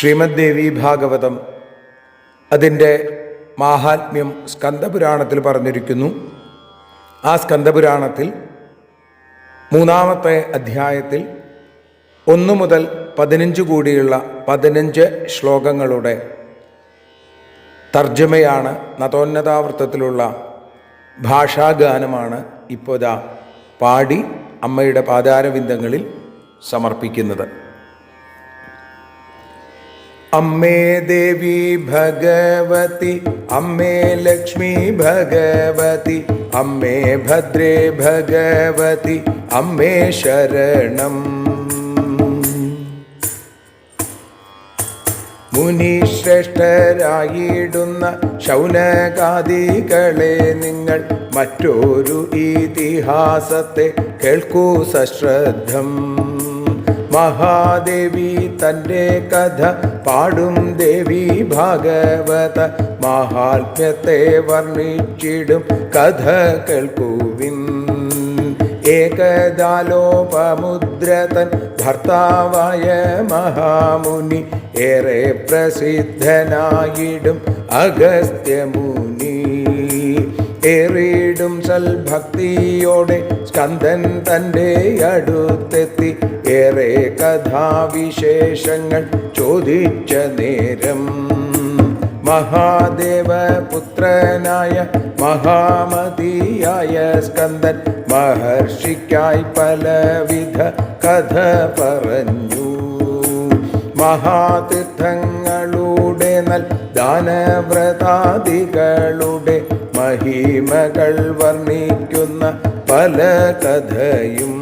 ശ്രീമദ് ദേവി ഭാഗവതം അതിന്റെ മാഹാത്മ്യം സ്കന്ദപുരാണത്തിൽ പറഞ്ഞിരിക്കുന്നു. ആ സ്കന്ദപുരാണത്തിൽ മൂന്നാമത്തെ അധ്യായത്തിൽ ഒന്നു മുതൽ പതിനഞ്ച് കൂടിയുള്ള പതിനഞ്ച് ശ്ലോകങ്ങളുടെ തർജമയാണ് നതോന്നതാവൃത്തത്തിലുള്ള ഭാഷാഗാനമാണ് ഇപ്പോൾ പാടി അമ്മയുടെ പാതാരവിന്ദങ്ങളിൽ സമർപ്പിക്കുന്നത്. അമ്മേ ദേവി ഭഗവതി അമ്മേ ലക്ഷ്മി ഭഗവതി അമ്മേ ഭദ്രേ ഭഗവതി അമ്മേ ശരണം. മുനിശ്രേഷ്ഠരായിടുന്ന ശൗനകാദികളെ നിങ്ങൾ മറ്റൊരു ഇതിഹാസത്തെ കേൾക്കൂ സശ്രദ്ധം. മഹാദേവി തന്റെ കഥ പാടും ദേവി ഭാഗവത. മഹാത്മ്യത്തെ വർണിച്ചിടും കഥ കേൾക്കുവിൻ. ഏകദാലോപമുദ്രതൻ ഭർത്താവായ മഹാമുനി ഏറെ പ്രസിദ്ധനായിടും അഗസ്ത്യമുനി. ഏറിയിടും സൽഭക്തിയോടെ സ്കന്ദൻ തന്റെ അടുത്തെത്തി. ഏറെ കഥാവിശേഷങ്ങൾ ചോദിച്ച നേരം. മഹാദേവ പുത്രനായ മഹാമതിയായ സ്കന്ദൻ മഹർഷിക്കായി പലവിധ കഥ പറഞ്ഞു. മഹാതീർത്ഥങ്ങളുടെ നൽ ദാനവ്രതാദികളുടെ മഹിമകൾ വർണിക്കുന്ന പല കഥയും.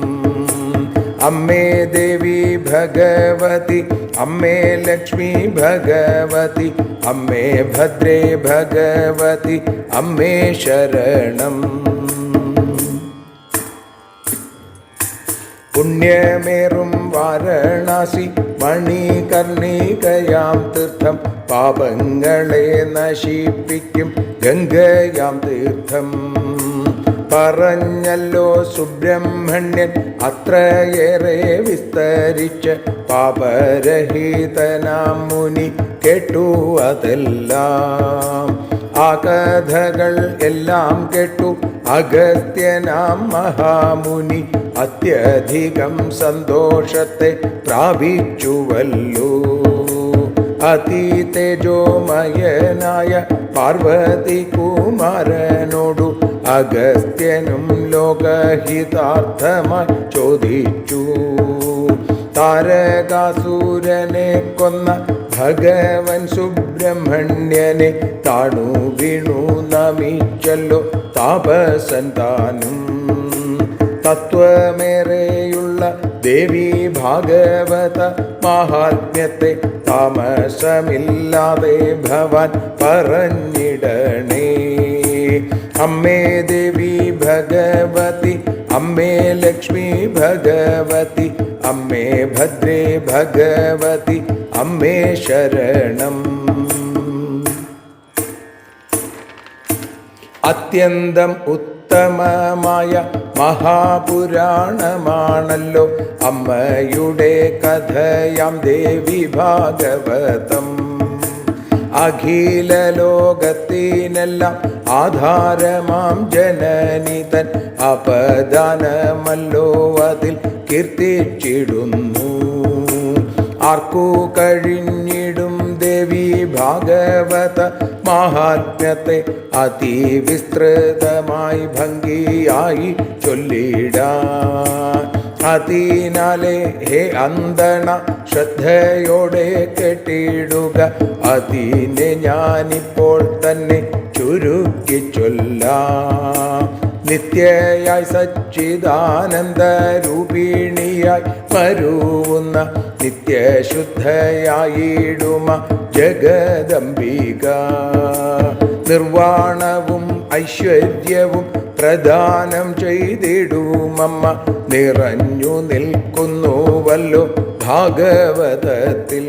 അമ്മേ ദേവി ഭഗവതി അമ്മേ ലക്ഷ്മി ഭഗവതി അമ്മേ ഭദ്രേ ഭഗവതി അമ്മേ ശരണം. പുണ്യമേറും വാരണാസി മണികർണികയാം തീർത്ഥം പാപങ്ങളെ നശിപ്പിക്കും ഗംഗയാം തീർത്ഥം. പറഞ്ഞല്ലോ സുബ്രഹ്മണ്യൻ അത്രയേറെ വിസ്തരിച്ച് പാപരഹിതനാം മുനി കേട്ടു അതെല്ലാം. ആ കഥകൾ എല്ലാം കേട്ടു. അഗസ്ത്യനാം മഹാമുനി അത്യധികം സന്തോഷത്തെ പ്രാപിച്ചുവല്ലോ. അതീതേജോമയനായ പാർവതി കുമാരനോടു അഗസ്ത്യനും ലോകഹിതാർത്ഥമായി ചോദിച്ചു. താരകാസുരനെ കൊന്ന ഭഗവൻ സുബ്രഹ്മണ്യനെ താണു വീണു നമിച്ചല്ലോ താപസൻ താനും. തത്വമേറെയുള്ള ദേവി ഭാഗവത മഹാത്മ്യത്തെ താമസമില്ലാതെ ഭവാൻ പറഞ്ഞിടണേ. അമ്മേ ദേവി ഭഗവതി അമ്മേ ലക്ഷ്മി ഭഗവതി അമ്മേ ഭദ്രേ ഭഗവതി അമ്മേ ശരണം. അത്യന്തം ഉത്തമമായ മഹാപുരാണമാണല്ലോ അമ്മയുടെ കഥയാം ദേവി ഭാഗവതം. അഖില ലോകത്തിനെല്ലാം ആധാരമാം ജനനി തൻ അപദാനമല്ലോ അതിൽ കീർത്തിച്ചിടുന്നു. ആർക്കു കഴിഞ്ഞിടും ദേവി ഭാഗവത മഹാത്മ്യത്തെ അതിവിസ്തൃതമായി ഭംഗിയായി ചൊല്ലിടാ. അതിനാലെ ഹേ അന്തണ ശ്രദ്ധയോടെ കെട്ടിടുക. അതിനെ ഞാനിപ്പോൾ തന്നെ ചുരുക്കി ചൊല്ലാം നിത്യയായി സച്ചിദാനന്ദ രൂപിണിയായി വരുന്ന നിത്യശുദ്ധയായിടുമ ജഗദംബിക. നിർവാണവും ഐശ്വര്യവും പ്രദാനം ചെയ്തിടുമമ്മ. നിറഞ്ഞു നിൽക്കുന്നുവല്ലോ ഭാഗവതത്തിൽ.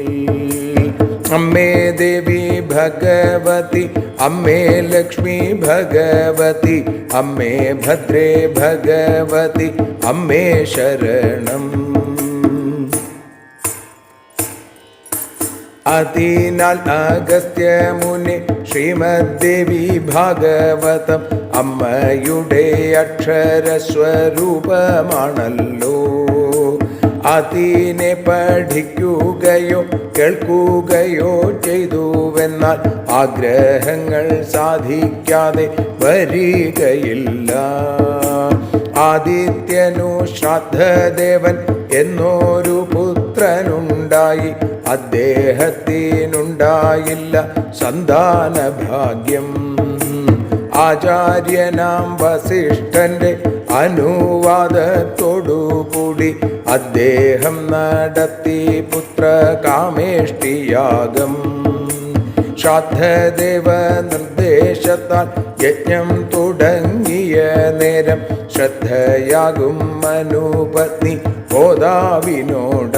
അമ്മേ ദേവി ഭഗവതി അമ്മേ ലക്ഷ്മി ഭഗവതി അമ്മേ ഭദ്രേ ഭഗവതി അമ്മേ ശരണം. അതിനാൽ അഗസ്ത്യ മുനി ശ്രീമദ്ദേവി ഭാഗവതം അമ്മയുടെ അക്ഷരസ്വരൂപമാണല്ലോ. അതിനെ പഠിക്കുകയോ കേൾക്കുകയോ ചെയ്തുവെന്നാൽ ആഗ്രഹങ്ങൾ സാധിക്കാതെ വരികയില്ല. ആദിത്യനു ശ്രാദ്ധദേവൻ എന്നൊരു പുത്രനുണ്ടായി. അദ്ദേഹത്തിനുണ്ടായില്ല സന്താന ഭാഗ്യം ആചാര്യനാം വസിഷ്ഠന്റെ അനുവാദത്തോടുകൂടി അദ്ദേഹം നടത്തി പുത്ര കാമേഷ്ടിയാഗം ശ്രാദ്ധദേവ നിർദ്ദേശത്താൽ യജ്ഞം തുടങ്ങിയ നേരം ശ്രദ്ധയാകും മനുപത്നി ഗോദാവിനോട.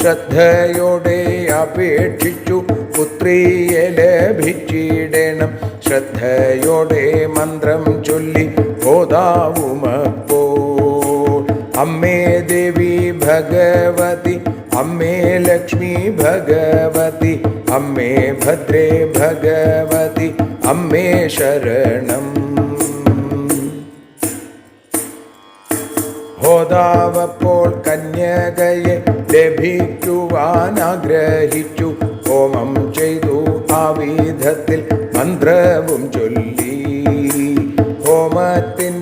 ശ്രദ്ധയോടെ അപേക്ഷിച്ചു പുത്രിയെ ലഭിച്ചിടണം. ശ്രദ്ധയോടെ മന്ത്രം ചൊല്ലി ഗോദാവുമപ്പോൾ അമ്മേ ദേവി ഭഗവതി അമ്മേ ലക്ഷ്മി ഭഗവതി അമ്മേ ഭദ്രേ ഭഗവതി അമ്മേ ശരണം. ഹോതാവപ്പോൾ കന്യകയെ ലഭിക്കുവാൻ ആഗ്രഹിച്ചു ഹോമം ചെയ്തു ആ വിധത്തിൽ മന്ത്രവും ചൊല്ലി. ഹോമത്തിന്റെ താം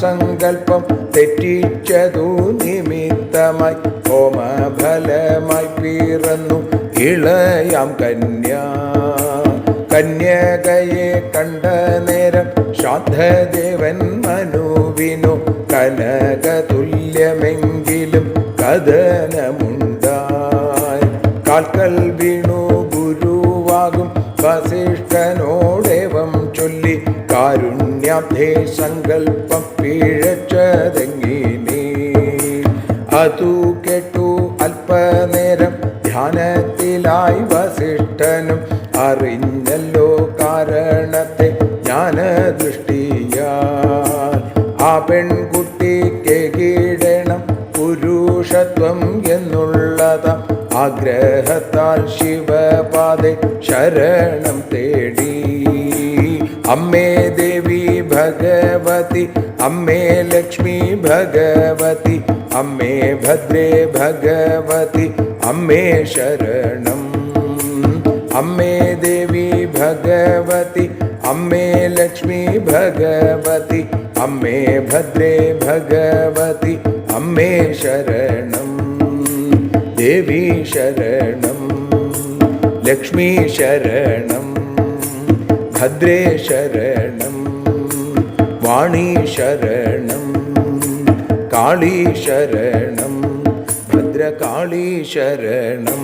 സങ്കല്പം തെറ്റിച്ചതു നിമിത്തമായി ഹോമഫലമായി പിറന്നു ഇളയാം കന്യാ. കന്യകയെ കണ്ട നേരം ശ്രാദ്ധദേവൻ മനുവിനു കനകതുല്യമെങ്കിലും കഥനമുണ്ടായി. കാൽക്കൽ വീണു ഗുരുവാകും വസിഷ്ഠനോടേവം കാരുണ്യാബ്ധേ സങ്കല്പം പിഴച്ചതെങ്ങിനീ അതു കേട്ടു അല്പനേരം ധ്യാനത്തിലായി വസിഷ്ഠനും അറിഞ്ഞല്ലോ കാരണത്തെ ജ്ഞാനദൃഷ്ടിയാൽ. ആ പെൺകുട്ടിക്ക് കീടണം പുരുഷത്വം എന്നുള്ളത ആഗ്രഹത്താൽ ശിവപാതെ ശരണം തേടി. അമ്മേ ദേവി ഭഗവതി അമ്മേ ലക്ഷ്മി ഭഗവതി അമ്മേ ഭദ്രേ ഭഗവതി അമ്മേ ശരണം അമ്മേ ദേവി ഭഗവതി അമ്മേ ലക്ഷ്മി ഭഗവതി അമ്മേ ഭദ്രേ ഭഗവതി അമ്മേ ശരണം ദേവി ശരണം ലക്ഷ്മി ശരണം ഭദ്രേ ശരണം വാണി ശരണം കാളി ശരണം ഭദ്രകാളി ശരണം.